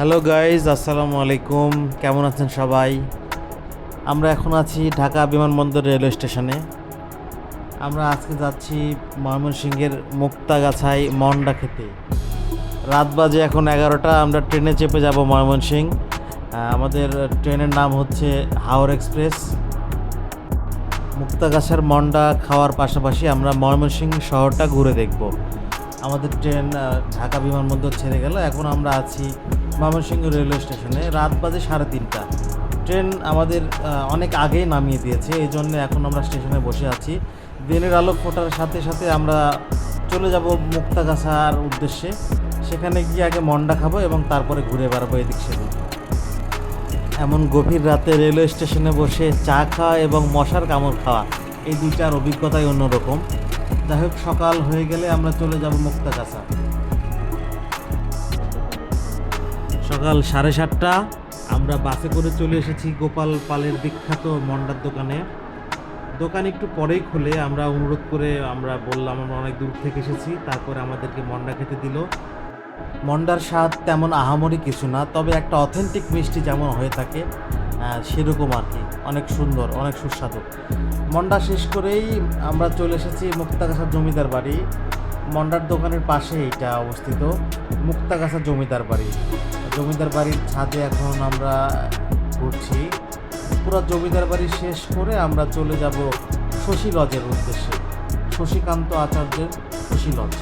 Hello guys আসসালামু আলাইকুম কেমন আছেন সবাই? আমরা এখন আছি ঢাকা বিমানবন্দর রেলওয়ে স্টেশনে। আমরা আজকে যাচ্ছি ময়মনসিংহের মুক্তাগাছায় মন্ডা খেতে। রাত বাজে এখন এগারোটা, আমরা ট্রেনে চেপে যাব ময়মনসিংহ। আমাদের ট্রেনের নাম হচ্ছে হাওড় এক্সপ্রেস। মুক্তাগাছার মন্ডা খাওয়ার পাশাপাশি আমরা ময়মনসিংহ শহরটা ঘুরে দেখব। আমাদের ট্রেন ঢাকা বিমানবন্দর ছেড়ে গেল। এখন আমরা আছি ময়মনসিংহ রেলওয়ে স্টেশনে রাত বাজে সাড়ে তিনটা। ট্রেন আমাদের অনেক আগেই নামিয়ে দিয়েছে, এই জন্য এখন আমরা স্টেশনে বসে আছি। দিনের আলো ফোটার সাথে সাথে আমরা চলে যাব মুক্তাগাছার উদ্দেশ্যে। সেখানে গিয়ে আগে মন্ডা খাব এবং তারপরে ঘুরে বেড়াবো এদিক সেদিক। এমন গভীর রাতে রেলওয়ে স্টেশনে বসে চা খাওয়া এবং মশার কামড় খাওয়া, এই দুইটার অভিজ্ঞতাই অন্যরকম। যাই হোক, সকাল হয়ে গেলে আমরা চলে যাব মুক্তাগাছা। সকাল সাড়ে সাতটা। আমরা বাসে করে চলে এসেছি গোপাল পালের বিখ্যাত মন্ডার দোকানে। দোকান একটু পরেই খুলে, আমরা অনুরোধ করে আমরা বললাম, আমরা অনেক দূর থেকে এসেছি, তারপরে আমাদেরকে মন্ডা খেতে দিল। মন্ডার স্বাদ তেমন আহামরি কিছু না, তবে একটা অথেন্টিক মিষ্টি যেমন হয়ে থাকে সেরকম আর কি। অনেক সুন্দর, অনেক সুস্বাদু। মন্ডা শেষ করেই আমরা চলে এসেছি মুক্তাকাশার জমিদার বাড়ি। মন্ডার দোকানের পাশে এটা অবস্থিত মুক্তাগাছা জমিদার বাড়ি। জমিদার বাড়ির ছাদে এখন আমরা ঘুরছি। পুরো জমিদার বাড়ি শেষ করে আমরা চলে যাব শশী লজের উদ্দেশ্যে। শশীকান্ত আচার্যের শশী লজ।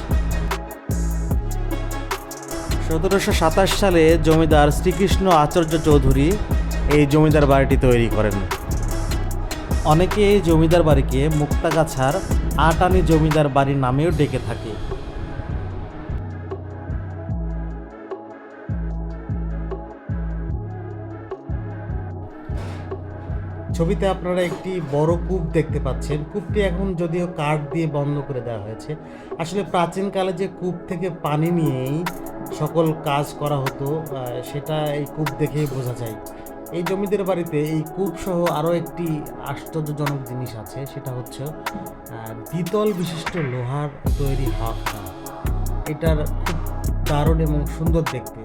সতেরোশো সাতাশ সালে জমিদার শ্রীকৃষ্ণ আচার্য চৌধুরী এই জমিদার বাড়িটি তৈরি করেন। অনেকে এই জমিদার বাড়িকে মুক্তাগাছার আটানি জমিদার বাড়ি নামেও ডেকে থাকে। ছবিতে আপনারা একটি বড় কূপ দেখতে পাচ্ছেন। কূপটি এখন যদিও কাঠ দিয়ে বন্ধ করে দেওয়া হয়েছে। আসলে প্রাচীনকালে যে কূপ থেকে পানি নিয়েই সকল কাজ করা হতো সেটা এই কূপ দেখেই বোঝা যায়। এই জমিদের বাড়িতে এই কূপ সহ আরও একটি আশ্চর্যজনক জিনিস আছে, সেটা হচ্ছে দ্বিতল বিশিষ্ট লোহার তৈরি হাফখানা এটার খুব দারুণ এবং সুন্দর দেখতে।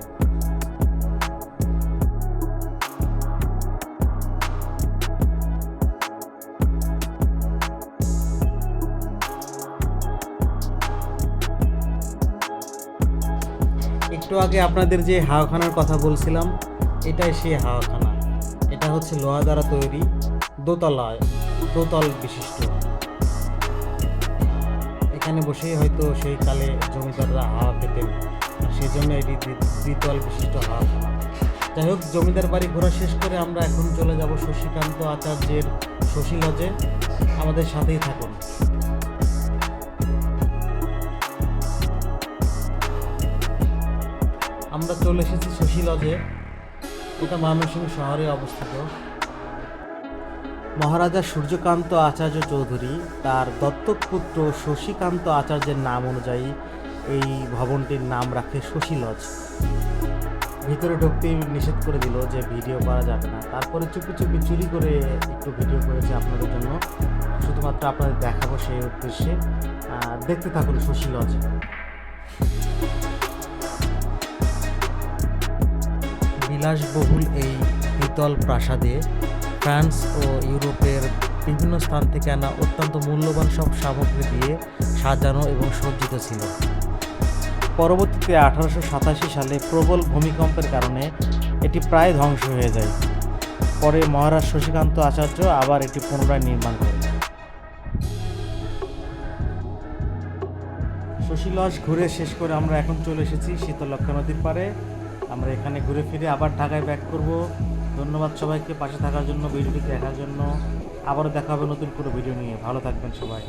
একটু আগে আপনাদের যে হাওয়াখানার কথা বলছিলাম, এটাই সেই হাওয়াখানা। এটা হচ্ছে লোহা দ্বারা তৈরি দোতলায়, দোতল বিশিষ্ট। এখানে বসেই হয়তো সেই কালে জমিদাররা হাওয়া আর সেই জন্য এটি দ্বি- দ্বিতল বিশিষ্ট হাওয়াখানা যাই হোক, জমিদার বাড়ি ঘোরা শেষ করে আমরা এখন চলে যাব শশীকান্ত আচার্যের শশী লজে। আমাদের সাথেই থাকুন। আমরা চলে এসেছি শশী লজে। এটা ময়মনসিংহ শহরে অবস্থিত। মহারাজা সূর্যকান্ত আচার্য চৌধুরী তার দত্তক পুত্র শশীকান্ত আচার্যের নাম অনুযায়ী এই ভবনটির নাম রাখে শশী লজ ভিতরে ঢুকতেই নিষেধ করে দিল যে ভিডিও করা যাবে না। তারপরে চুপি চুপি চুরি করে একটু ভিডিও করেছে আপনাদের জন্য। শুধুমাত্র আপনাদের দেখাবো সেই উদ্দেশ্যে। দেখতে থাকুন শশী লজ বিলাসবহুল এই দ্বিতল প্রাসাদে ফ্রান্স ও ইউরোপের বিভিন্ন স্থান থেকে আনা অত্যন্ত মূল্যবান সব সামগ্রী দিয়ে সাজানো এবং সজ্জিত ছিল। পরবর্তীতে আঠারোশো সাতাশি সালে প্রবল ভূমিকম্পের কারণে এটি প্রায় ধ্বংস হয়ে যায়। পরে মহারাজ শশীকান্ত আচার্য আবার এটি পুনরায় নির্মাণ করেন। সুশীলস ঘুরে শেষ করে আমরা এখন চলে এসেছি শীতলক্ষা নদীর পাড়ে। আমরা এখানে ঘুরে ফিরে আবার ঢাকায় ব্যাক করব। ধন্যবাদ সবাইকে পাশে থাকার জন্য, ভিডিওটি দেখার জন্য। আবারও দেখা হবে নতুন কোনো ভিডিও নিয়ে। ভালো থাকবেন সবাই।